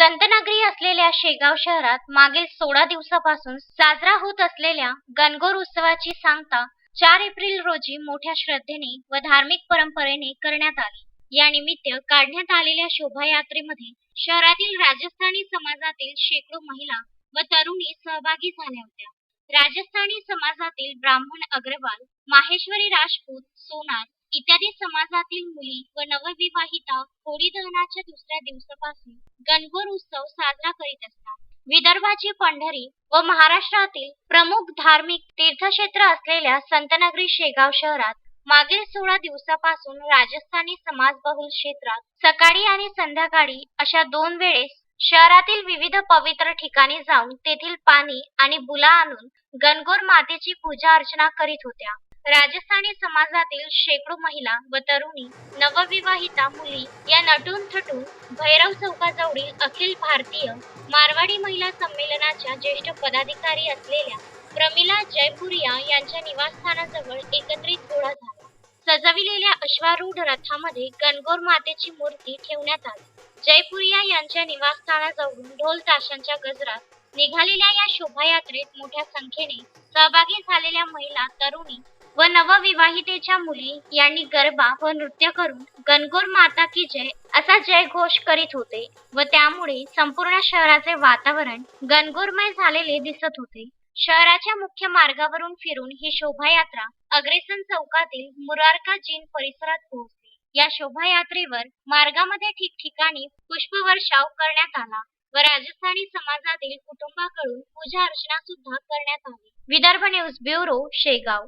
संतनगरी असलेल्या शेगाव शहरात मागील सोळा दिवसापासून साजरा होत असलेल्या गणगौर उत्सवाची सांगता चार एप्रिल रोजी मोठ्या श्रद्धेने व धार्मिक परंपरेने करण्यात आली. या निमित्त काढण्यात आलेल्या शोभायात्रेमध्ये शहरातील राजस्थानी समाजातील शेकडो महिला व तरुणी सहभागी झाल्या होत्या. राजस्थानी समाजातील ब्राह्मण अग्रवाल माहेश्वरी राजपूत सोनार इत्यादी समाजातील मुली व नवविवाहिता होळी दहनाच्या दुसऱ्या दिवसापासून गणगौर उत्सव साजरा करीत असतात. विदर्भाची पंढरी व महाराष्ट्रातील प्रमुख धार्मिक तीर्थक्षेत्र असलेल्या संतनगरी शेगाव शहरात मागील सोळा दिवसापासून राजस्थानी समाज बहुल क्षेत्रात सकाळी आणि संध्याकाळी अशा दोन वेळेस शहरातील विविध पवित्र ठिकाणी जाऊन तेथील पाणी आणि बुला आणून गणगौर मातेची पूजा अर्चना करीत होत्या. राजस्थानी समाजातील शेकडो महिला व तरुणी नवविवाहिता मुली या नटून थटून भैरव चौकाजवळील अखिल भारतीय मारवाडी महिला संमेलनाच्या ज्येष्ठ पदाधिकारी असलेल्या प्रमिला जयपुरिया यांच्या निवासस्थानाजवळ एकत्रित गोळा झाला. सजविलेल्या अश्वारूढ रथामध्ये गणगोर मातेची मूर्ती ठेवण्यात आली. जयपुरिया यांच्या निवासस्थानाजवळून ढोल ताशांच्या गजरात निघालेल्या या शोभायात्रेत मोठ्या संख्येने सहभागी झालेल्या महिला तरुणी व नवविवाहितेच्या मुली यांनी गरबा व नृत्य करून गणगोर माता की जय असा जयघोष करीत होते व त्यामुळे संपूर्ण शहराचे वातावरण गणगोरमय झालेले दिसत होते. शहराच्या मुख्य मार्गावरून फिरून ही शोभायात्रा अग्रेसन चौकातील मुरारका जीन परिसरात पोहोचली. या शोभायात्रेवर मार्गामध्ये ठिकठिकाणी पुष्पवर्षाव करण्यात आला व राजस्थानी समाजातील कुटुंबाकडून पूजा अर्चना सुद्धा करण्यात आली. Vidarbha news bureau Shegaon.